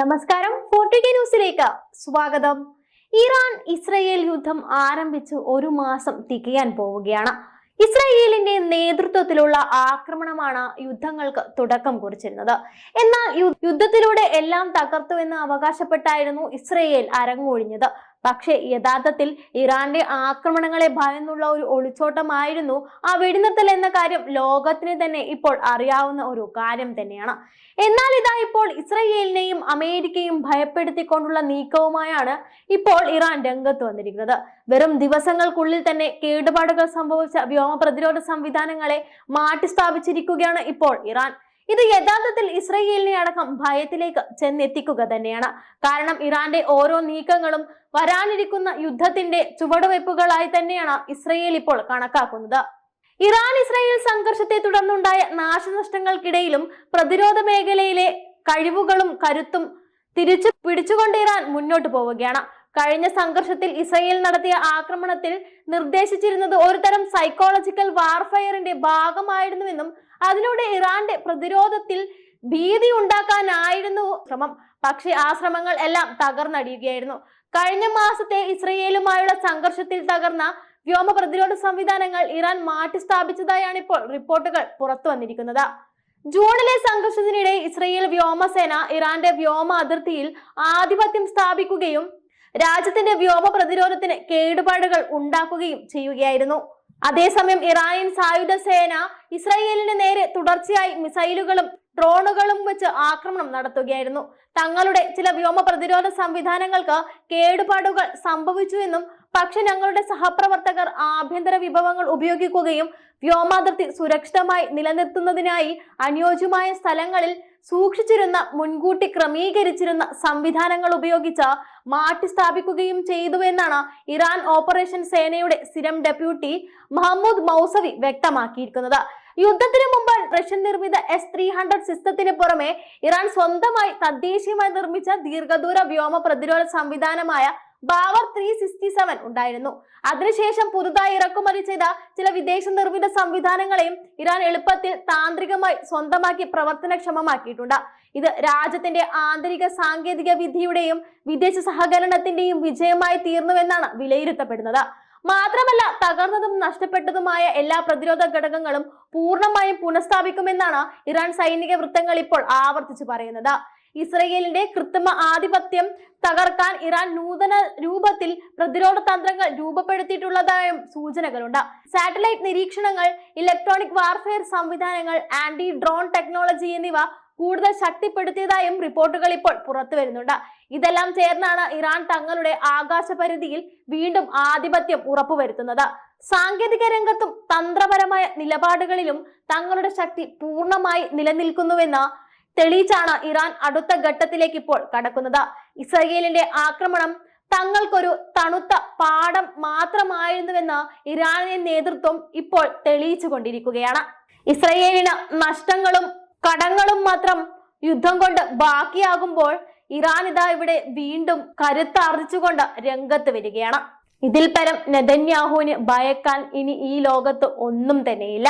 നമസ്കാരം. ഫോർട്ടിക ന്യൂസിലേക്ക് സ്വാഗതം. ഇറാൻ ഇസ്രയേൽ യുദ്ധം ആരംഭിച്ച് ഒരു മാസം തികയാൻ പോവുകയാണ്. ഇസ്രായേലിന്റെ നേതൃത്വത്തിലുള്ള ആക്രമണമാണ് യുദ്ധങ്ങൾക്ക് തുടക്കം കുറിച്ചിരുന്നത്. എന്നാൽ യുദ്ധത്തിലൂടെ എല്ലാം തകർത്തു എന്ന് അവകാശപ്പെട്ടായിരുന്നു ഇസ്രയേൽ അരങ്ങൊഴിഞ്ഞത്. പക്ഷേ യഥാർത്ഥത്തിൽ ഇറാന്റെ ആക്രമണങ്ങളെ ഭയന്നുള്ള ഒരു ഒളിച്ചോട്ടമായിരുന്നു ആ വെടിനിർത്തൽ എന്ന കാര്യം ലോകത്തിന് തന്നെ ഇപ്പോൾ അറിയാവുന്ന ഒരു കാര്യം തന്നെയാണ്. എന്നാൽ ഇതാ ഇപ്പോൾ ഇസ്രയേലിനെയും അമേരിക്കയും ഭയപ്പെടുത്തിക്കൊണ്ടുള്ള നീക്കവുമായാണ് ഇപ്പോൾ ഇറാൻ രംഗത്ത് വന്നിരിക്കുന്നത്. വെറും ദിവസങ്ങൾക്കുള്ളിൽ തന്നെ കേടുപാടുകൾ സംഭവിച്ച വ്യോമ പ്രതിരോധ സംവിധാനങ്ങളെ മാറ്റിസ്ഥാപിച്ചിരിക്കുകയാണ് ഇപ്പോൾ ഇറാൻ. ഇത് യഥാർത്ഥത്തിൽ ഇസ്രയേലിനെ അടക്കം ഭയത്തിലേക്ക് ചെന്നെത്തിക്കുക തന്നെയാണ്. കാരണം ഇറാന്റെ ഓരോ നീക്കങ്ങളും വരാനിരിക്കുന്ന യുദ്ധത്തിന്റെ ചുവടുവയ്പ്പുകളായി തന്നെയാണ് ഇസ്രയേൽ ഇപ്പോൾ കണക്കാക്കുന്നത്. ഇറാൻ ഇസ്രായേൽ സംഘർഷത്തെ തുടർന്നുണ്ടായ നാശനഷ്ടങ്ങൾക്കിടയിലും പ്രതിരോധ മേഖലയിലെ കഴിവുകളും കരുത്തും തിരിച്ചു പിടിച്ചുകൊണ്ട് ഇറാൻ മുന്നോട്ട് പോവുകയാണ്. കഴിഞ്ഞ സംഘർഷത്തിൽ ഇസ്രയേൽ നടത്തിയ ആക്രമണത്തിൽ നിർദ്ദേശിച്ചിരുന്നത് ഒരുതരം സൈക്കോളജിക്കൽ വാർഫെയറിന്റെ ഭാഗമായിരുന്നുവെന്നും അതിലൂടെ ഇറാന്റെ പ്രതിരോധത്തിൽ ഭീതി ഉണ്ടാക്കാനായിരുന്നു ശ്രമം. പക്ഷേ ആ ശ്രമങ്ങൾ എല്ലാം തകർന്നടിയുകയായിരുന്നു. കഴിഞ്ഞ മാസത്തെ ഇസ്രയേലുമായുള്ള സംഘർഷത്തിൽ തകർന്ന വ്യോമ പ്രതിരോധ സംവിധാനങ്ങൾ ഇറാൻ മാറ്റി സ്ഥാപിച്ചതായാണ് ഇപ്പോൾ റിപ്പോർട്ടുകൾ പുറത്തു വന്നിരിക്കുന്നത്. ജൂണിലെ സംഘർഷത്തിനിടെ ഇസ്രയേൽ വ്യോമസേന ഇറാന്റെ വ്യോമ അതിർത്തിയിൽ ആധിപത്യം സ്ഥാപിക്കുകയും രാജ്യത്തിന്റെ വ്യോമ പ്രതിരോധത്തിന് കേടുപാടുകൾ ഉണ്ടാക്കുകയും ചെയ്യുകയായിരുന്നു. അതേസമയം ഇറാനിയൻ സായുധ സേന ഇസ്രയേലിന് നേരെ തുടർച്ചയായി മിസൈലുകളും ഡ്രോണുകളും വെച്ച് ആക്രമണം നടത്തുകയായിരുന്നു. തങ്ങളുടെ ചില വ്യോമ പ്രതിരോധ സംവിധാനങ്ങൾക്ക് കേടുപാടുകൾ സംഭവിച്ചുവെന്നും പക്ഷെ ഞങ്ങളുടെ സഹപ്രവർത്തകർ ആഭ്യന്തര വിഭവങ്ങൾ ഉപയോഗിക്കുകയും വ്യോമാതിർത്തി സുരക്ഷിതമായി നിലനിർത്തുന്നതിനായി അനുയോജ്യമായ സ്ഥലങ്ങളിൽ സൂക്ഷിച്ചിരുന്ന മുൻകൂട്ടി ക്രമീകരിച്ചിരുന്ന സംവിധാനങ്ങൾ ഉപയോഗിച്ച് മാറ്റി സ്ഥാപിക്കുകയും ചെയ്തു എന്നാണ് ഇറാൻ ഓപ്പറേഷൻ സേനയുടെ സ്ഥിരം ഡെപ്യൂട്ടി മഹമ്മൂദ് മൗസവി വ്യക്തമാക്കിയിരിക്കുന്നത്. യുദ്ധത്തിന് മുമ്പ് റഷ്യൻ നിർമ്മിത എസ് ത്രീ ഹൺഡ്രഡ് സിസ്റ്റത്തിന് പുറമെ ഇറാൻ സ്വന്തമായി തദ്ദേശീയമായി നിർമ്മിച്ച ദീർഘദൂര വ്യോമ പ്രതിരോധ സംവിധാനമായ ബാവർ ത്രീ സിക്സ്റ്റി സെവൻ ഉണ്ടായിരുന്നു. അതിനുശേഷം പുതുതായി ഇറക്കുമതി ചെയ്ത ചില വിദേശ നിർമ്മിത സംവിധാനങ്ങളെയും ഇറാൻ എളുപ്പത്തിൽ താന്ത്രികമായി സ്വന്തമാക്കി പ്രവർത്തനക്ഷമമാക്കിയിട്ടുണ്ട്. ഇത് രാജ്യത്തിന്റെ ആന്തരിക സാങ്കേതിക വിദ്യയുടെയും വിദേശ സഹകരണത്തിന്റെയും വിജയമായി തീർന്നുവെന്നാണ് വിലയിരുത്തപ്പെടുന്നത്. മാത്രമല്ല തകർന്നതും നഷ്ടപ്പെട്ടതുമായ എല്ലാ പ്രതിരോധ ഘടകങ്ങളും പൂർണമായും പുനഃസ്ഥാപിക്കുമെന്നാണ് ഇറാൻ സൈനിക വൃത്തങ്ങൾ ഇപ്പോൾ ആവർത്തിച്ചു പറയുന്നത്. ഇസ്രയേലിന്റെ കൃത്രിമ ആധിപത്യം തകർക്കാൻ ഇറാൻ നൂതന രൂപത്തിൽ പ്രതിരോധ തന്ത്രങ്ങൾ രൂപപ്പെടുത്തിയിട്ടുള്ളതായും സൂചനകളുണ്ട്. സാറ്റലൈറ്റ് നിരീക്ഷണങ്ങൾ ഇലക്ട്രോണിക് വാർഫെയർ സംവിധാനങ്ങൾ ആന്റി ഡ്രോൺ ടെക്നോളജി എന്നിവ കൂടുതൽ ശക്തിപ്പെടുത്തിയതായും റിപ്പോർട്ടുകൾ ഇപ്പോൾ പുറത്തു വരുന്നുണ്ട്. ഇതെല്ലാം ചേർന്നാണ് ഇറാൻ തങ്ങളുടെ ആകാശ പരിധിയിൽ വീണ്ടും ആധിപത്യം ഉറപ്പുവരുത്തുന്നത്. സാങ്കേതിക രംഗത്തും തന്ത്രപരമായ നിലപാടുകളിലും തങ്ങളുടെ ശക്തി പൂർണമായി നിലനിൽക്കുന്നുവെന്ന് തെളിയിച്ചാണ് ഇറാൻ അടുത്ത ഘട്ടത്തിലേക്ക് ഇപ്പോൾ കടക്കുന്നത്. ഇസ്രയേലിന്റെ ആക്രമണം തങ്ങൾക്കൊരു തണുത്ത പാഠം മാത്രമായിരുന്നുവെന്ന് ഇറാനിയൻ നേതൃത്വം ഇപ്പോൾ തെളിയിച്ചു കൊണ്ടിരിക്കുകയാണ് ഇസ്രയേലിന് നഷ്ടങ്ങളും കടങ്ങളും മാത്രം യുദ്ധം കൊണ്ട് ബാക്കിയാകുമ്പോൾ ഇറാൻ ഇതാ ഇവിടെ വീണ്ടും കരുത്താർജിച്ചുകൊണ്ട് രംഗത്ത് വരികയാണ്. ഇതിൽ പരം നെതന്യാഹുവിന് ഭയക്കാൻ ഇനി ഈ ലോകത്ത് ഒന്നും തന്നെയില്ല.